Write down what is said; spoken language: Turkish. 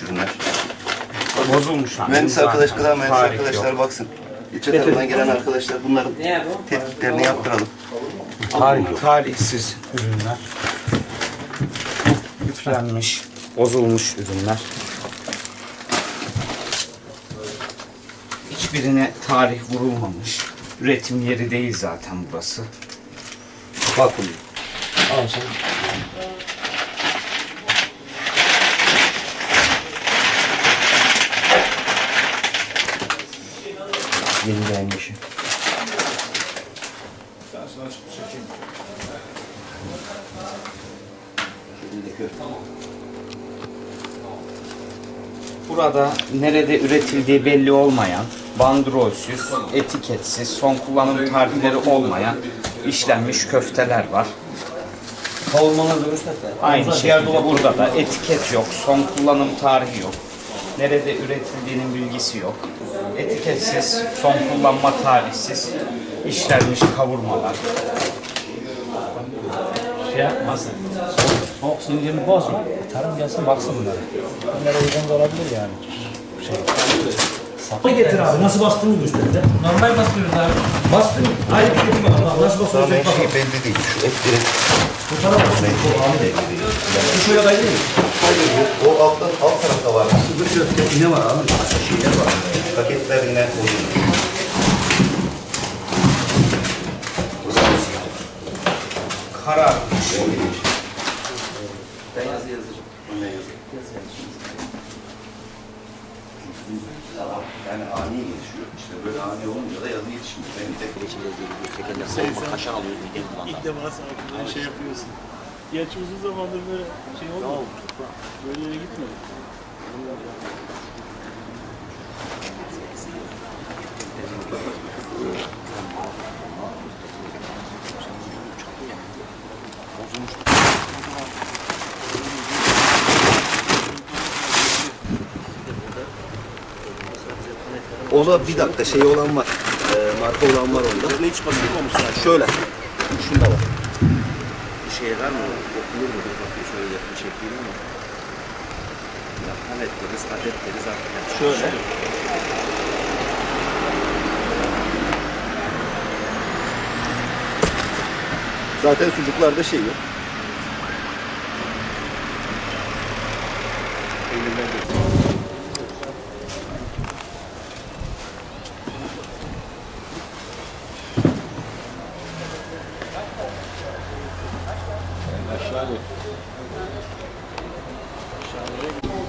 bozulmuş ürünler. Bozulmuş. Mühendis arkadaş, gıda mühendisi tarih arkadaşlar yok. baksın. İlçe tarafından gelen arkadaşlar bunların tetkiklerini yaptıralım. Tarih, tarihsiz ürünler. Yüklenmiş, bozulmuş ürünler. Hiçbirine tarih vurulmamış. Üretim yeri değil zaten burası. Bunu. Al sen. Yeni beğenmişim. Burada nerede üretildiği belli olmayan, bandrolsüz, etiketsiz, son kullanım tarihleri olmayan işlenmiş köfteler var. Da. Aynı şekilde burada da etiket yok, son kullanım tarihi yok. Nerede üretildiğinin bilgisi yok. Etiketsiz, son kullanma tarihsiz işlenmiş kavurmalar. Şey yapmasın. Soğuk, soğuk sinirlerini bozma. Tarım gelsin baksın bunlara. Bunlara uygun olabilir yani. Şey. Sapı getir abi. Nasıl bastığını göster de. Normal bastırıyoruz abi. Bastın. Aynı tüketim var. Bak Nasıl Daha basıyoruz? ben Bak. şey belli değil. Şu et direkt. Bu tarafa basıyoruz. Bu abi de. Bu şöyle kaydı mı? Hayır bu. O alttan alt tarafta var. Bu köfte yine var abi. Başka şeyler var. Paketler yine bozulmuş. Kararmış. Ben yazı yazacağım. Ben yazı. Yani ani gelişiyor. İşte böyle ani olunca da yazı yetişmiyor. Benim tek İlk defa sana şey yapıyorsun. Gerçi uzun zamandır böyle şey olmadı. Böyle yere gitmedi. O da bir dakika şey olan var. Ee, marka olan var onda. Ne hiç basılmamış zaten. Şöyle. Şunda var. Bir şeye vermiyor. Okunur mu? Dur bakayım şöyle yakın çekeyim ama. Palet deriz, adet deriz artık. Şöyle. Zaten sucuklarda şey yok. Şahane. Şahane.